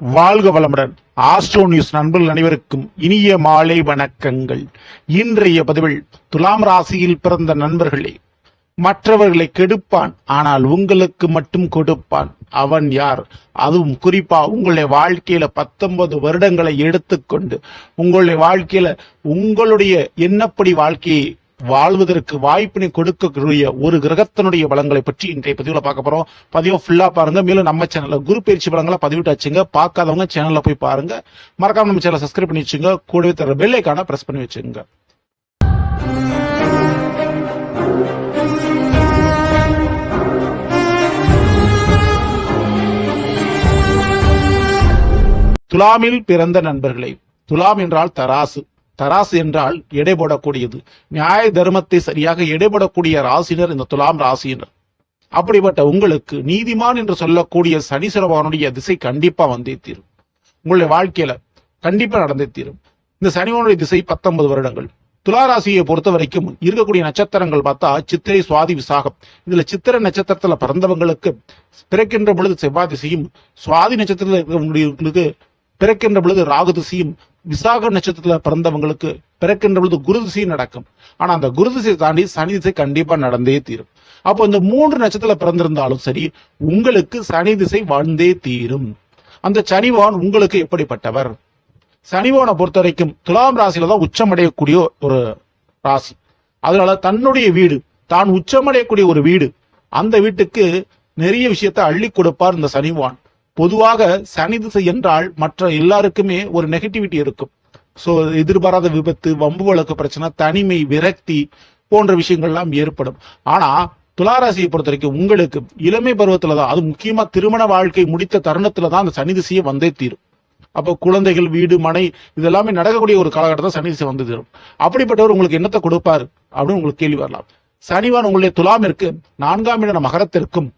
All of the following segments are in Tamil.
வாழ்க வளமுடன். ஆஸ்ட்ரோ நியூஸ் நண்பர்கள் அனைவருக்கும் இனிய மாலை வணக்கங்கள். இன்றைய பதிவில் துலாம் ராசியில் பிறந்த நண்பர்களே மற்றவர்களை கெடுப்பான் ஆனால் உங்களுக்கு மட்டும் கொடுப்பான். அவன் யார்? அதுவும் குறிப்பா உங்களுடைய வாழ்க்கையில பத்தொன்பது வருடங்களை எடுத்துக்கொண்டு உங்களுடைய வாழ்க்கையில உங்களுடைய என்னப்படி வாழ்க்கையை வாழ்வதற்கு வாய்ப்பினை கொடுக்கக்கூடிய ஒரு கிரகத்தினுடைய பலங்களை பற்றி இன்றைய பதிவுல பார்க்க போறோம். பதிவை ஃபுல்லா பாருங்க. மேலும் நம்ம சேனல்ல குரு பயிற்சி பலங்களை பதிவிட்டாச்சுங்க. பார்க்காதவங்க சேனல்ல போய் பாருங்க. மறக்காம நம்ம சேனலை சப்ஸ்கிரைப் பண்ணி வச்சுங்க. கூடவே தர பெல்லைக்கான பிரஸ் பண்ணி வச்சுங்க. துலாமில் பிறந்த நண்பர்களே துலாம் என்றால் தராசு. தராசு என்றால் எடை போடக்கூடியது நியாய தர்மத்தை சரியாக எடைபடக்கூடிய ராசினர் இந்த துலாம் ராசினர் அப்படிப்பட்ட உங்களுக்கு நீதிமான் என்று சொல்லக்கூடிய சனீஸ்வரபவனுடைய திசை கண்டிப்பா வந்தே தீரும். உங்களுடைய வாழ்க்கையில கண்டிப்பா நடந்தே தீரும். இந்த சனிவனுடைய திசை பத்தொன்பது வருடங்கள். துலா ராசியை பொறுத்த வரைக்கும் இருக்கக்கூடிய நட்சத்திரங்கள் பார்த்தா சித்திரை சுவாதி விசாகம். இதுல சித்திரை நட்சத்திரத்துல பிறந்தவங்களுக்கு பிறக்கின்ற பொழுது செவ்வாய் திசையும் சுவாதி நட்சத்திரத்தில் பிறக்கின்ற பொழுது ராகு திசையும் விசாக நட்சத்திரத்துல பிறந்தவங்களுக்கு பிறக்கின்ற பொழுது குருதிசை நடக்கும். ஆனா அந்த குருதிசை தாண்டி சனி திசை கண்டிப்பா நடந்தே தீரும். அப்போ இந்த மூன்று நட்சத்திரத்துல பிறந்திருந்தாலும் சரி உங்களுக்கு சனி திசை வாழ்ந்தே தீரும். அந்த சனிவான் உங்களுக்கு எப்படிப்பட்டவர்? சனிவானை பொறுத்த வரைக்கும் துலாம் ராசியில தான் உச்சமடையக்கூடிய ஒரு ராசி. அதனால தன்னுடைய வீடு தான் உச்சமடையக்கூடிய ஒரு வீடு அந்த வீட்டுக்கு நிறைய விஷயத்தை அள்ளி கொடுப்பார் இந்த சனிவான். பொதுவாக சனி திசை என்றால் மற்ற எல்லாருக்குமே ஒரு நெகட்டிவிட்டி இருக்கும். சோ எதிர்பாராத விபத்து வம்பு வழக்கு பிரச்சனை தனிமை விரக்தி போன்ற விஷயங்கள்லாம் ஏற்படும். ஆனா துளாராசியை பொறுத்த வரைக்கும் உங்களுக்கு இளமை பருவத்துல தான் அது முக்கியமா திருமண வாழ்க்கை முடித்த தருணத்துல தான் அந்த சனி திசையை வந்தே தீரும். அப்போ குழந்தைகள் வீடு மனை இதெல்லாமே நடக்கக்கூடிய ஒரு காலகட்டத்தில் சனி திசை வந்து தீரும். அப்படிப்பட்டவர் உங்களுக்கு என்னத்தை கொடுப்பார்? அப்படின்னு உங்களுக்கு கேள்வி வரலாம். சனிவான் உங்களுடைய துலாமிற்கு நான்காம் இட மகரத்திற்கும்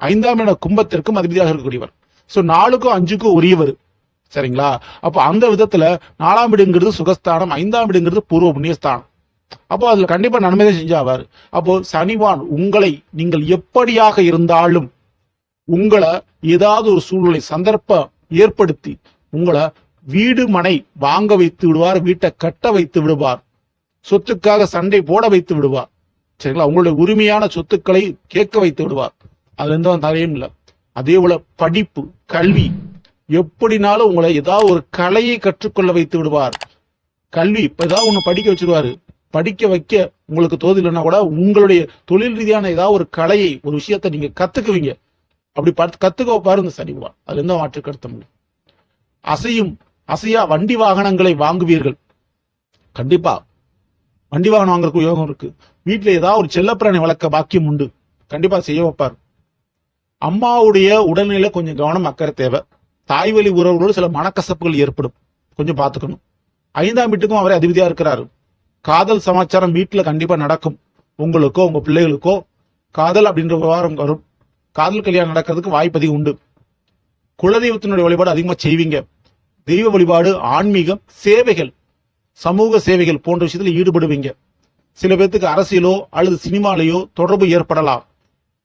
ஐந்தாம் இட கும்பத்திற்கும் அதிபதியாக இருக்கக்கூடியவர். சோ நாலுக்கும் அஞ்சுக்கும் உரியவர். சரிங்களா? அப்போ அந்த விதத்துல நாலாம் வீடுங்கிறது சுகஸ்தானம் ஐந்தாம் வீடுங்கிறது பூர்வ புண்ணியஸ்தானம் அப்போ அதுல கண்டிப்பா நன்மைதான் செஞ்சாவார். அப்போ சனிவான் உங்களை நீங்கள் எப்படியாக இருந்தாலும் உங்களை ஏதாவது ஒரு சூழ்நிலை சந்தர்ப்பம் ஏற்படுத்தி உங்களை வீடு மனை வாங்க வைத்து விடுவார் வீட்டை கட்ட வைத்து விடுவார். சொத்துக்காக சண்டை போட வைத்து விடுவார். சரிங்களா? உங்களுடைய உரிமையான சொத்துக்களை கேட்க வைத்து விடுவார். அதுல எந்த தலையும் இல்லை. அதே போல படிப்பு கல்வி எப்படினாலும் உங்களை ஏதாவது ஒரு கலையை கற்றுக்கொள்ள வைத்து விடுவார். கல்வி இப்ப ஏதாவது ஒண்ணு படிக்க வச்சிருவாரு. படிக்க வைக்க உங்களுக்கு தோதில்லைன்னா கூட உங்களுடைய தொழில் ரீதியான ஏதாவது ஒரு கலையை ஒரு விஷயத்த நீங்க கத்துக்குவீங்க. அப்படி பார்த்து கத்துக்க வைப்பாரு இந்த சரிவா அது எந்த மாற்று கருத்தம் இல்லை அசையும் அசையா வண்டி வாகனங்களை வாங்குவீர்கள். கண்டிப்பா. வண்டி வாகனம் வாங்குறதுக்கு யோகம் இருக்கு. வீட்டுல ஏதாவது ஒரு செல்லப்பிராணி வளர்க்க பாக்கியம் உண்டு. கண்டிப்பா செய்ய வைப்பார். அம்மாவுடைய உடல்நிலை கொஞ்சம் கவனம் அக்கறை தேவை. தாய் வழி உறவுகளோடு சில மனக்கசப்புகள் ஏற்படும். கொஞ்சம் பார்த்துக்கணும். ஐந்தாம் வீட்டுக்கும் அவரே அதிபதியா இருக்கிறாரு. காதல் சமாச்சாரம் வீட்டில் கண்டிப்பா நடக்கும். உங்களுக்கோ உங்க பிள்ளைகளுக்கோ காதல் அப்படின்ற விவகாரம் வரும். காதல் கல்யாணம் நடக்கிறதுக்கு வாய்ப்பு அதிகம் உண்டு. குலதெய்வத்தினுடைய வழிபாடு அதிகமாக செய்வீங்க. தெய்வ வழிபாடு ஆன்மீகம் சேவைகள் சமூக சேவைகள் போன்ற விஷயத்தில் ஈடுபடுவீங்க. சில பேர்த்துக்கு அரசியலோ அல்லது சினிமாலேயோ தொடர்பு ஏற்படலாம்.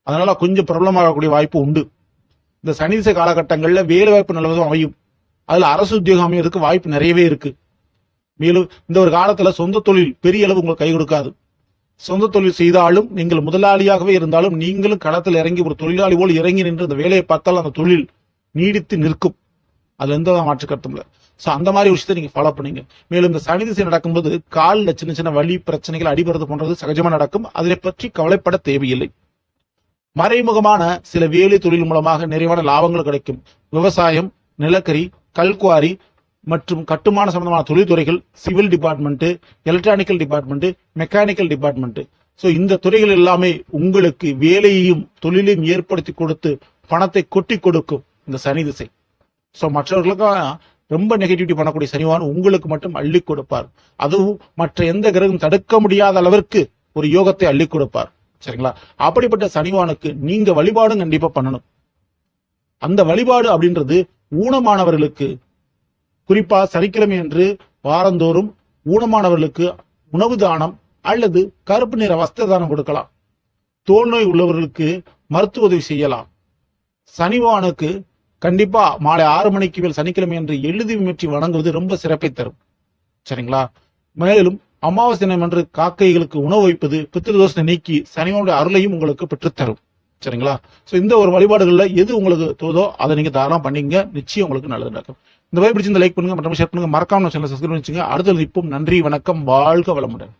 அதனால கொஞ்சம் பிரபலம் ஆகக்கூடிய வாய்ப்பு உண்டு. இந்த சனி திசை காலகட்டங்கள்ல வேலை வாய்ப்பு நல்லதும் அமையும். அதில் அரசு உத்தியோகம் அமையறதுக்கு வாய்ப்பு நிறையவே இருக்கு. மேலும் இந்த ஒரு காலத்தில் சொந்த தொழில் பெரிய அளவு உங்களுக்கு கை கொடுக்காது. சொந்த தொழில் செய்தாலும் நீங்கள் முதலாளியாகவே இருந்தாலும் நீங்களும் களத்தில் இறங்கி ஒரு தொழிலாளி போல் இறங்கி நின்று அந்த வேலையை பார்த்தால் அந்த தொழில் நீடித்து நிற்கும். அதுல எந்த மாற்று கருத்தும் இல்லை ஸோ அந்த மாதிரி விஷயத்தை நீங்க ஃபாலோ பண்ணீங்க. மேலும் இந்த சனி திசை நடக்கும்போது காலில் சின்ன சின்ன வலி பிரச்சனைகள் அடிபடுறது போன்றது சகஜமா நடக்கும். அதை பற்றி கவலைப்பட தேவையில்லை. மறைமுகமான சில வேலை தொழில் மூலமாக நிறைவான லாபங்கள் கிடைக்கும். விவசாயம் நிலக்கரி கல்குவாரி மற்றும் கட்டுமான சம்பந்தமான தொழில்துறைகள் civil department electronical department mechanical department so இந்த துறைகள் எல்லாமே உங்களுக்கு வேலையையும் தொழிலையும் ஏற்படுத்தி கொடுத்து பணத்தை கொட்டி கொடுக்கும் இந்த சனி திசை. ஸோ மற்றவர்களுக்கும் ரொம்ப நெகட்டிவிட்டி பண்ணக்கூடிய சனிவான் உங்களுக்கு மட்டும் அள்ளி கொடுப்பார். அதுவும் மற்ற எந்த கிரகம் தடுக்க முடியாத அளவிற்கு ஒரு யோகத்தை அள்ளி கொடுப்பார். சரிங்களா? அப்படிப்பட்ட சனிவானுக்கு நீங்க வழிபாடும் கண்டிப்பா பண்ணணும். அந்த வழிபாடு அப்படின்றது ஊனமானவர்களுக்கு குறிப்பா சனிக்கிழமை என்று வாரந்தோறும் ஊனமானவர்களுக்கு உணவு தானம் அல்லது கருப்பு நிற வஸ்திர தானம் கொடுக்கலாம். தோல் நோய் உள்ளவர்களுக்கு மருத்துவ உதவி செய்யலாம். சனிவானுக்கு கண்டிப்பா மாலை ஆறு மணிக்கு மேல் சனிக்கிழமை என்று எழுதி முயற்சி வணங்குவது ரொம்ப சிறப்பை தரும். சரிங்களா? மேலும் அமாவாசை தினம் என்று காக்கைகளுக்கு உணவு வைப்பது பித்திருதோஷத்தை நீக்கி சனியோட அருளையும் உங்களுக்கு பெற்றுத்தரும். சரிங்களா? சோ இந்த ஒரு வழிபாடுகள்ல எது உங்களுக்கு தோதோ அதை நீங்க தாராளம் பண்ணீங்க நிச்சயம் உங்களுக்கு நல்லது நடக்கும். இந்த வாய்ப்பு பிடிச்சிருந்த லைக் பண்ணுங்க மற்றும் ஷேர் பண்ணுங்க. மறக்காம சேனல் சப்ஸ்கிரைப் பண்ணிச்சுங்க அடுத்தது இப்போ நன்றி வணக்கம். வாழ்க வளமுடன்.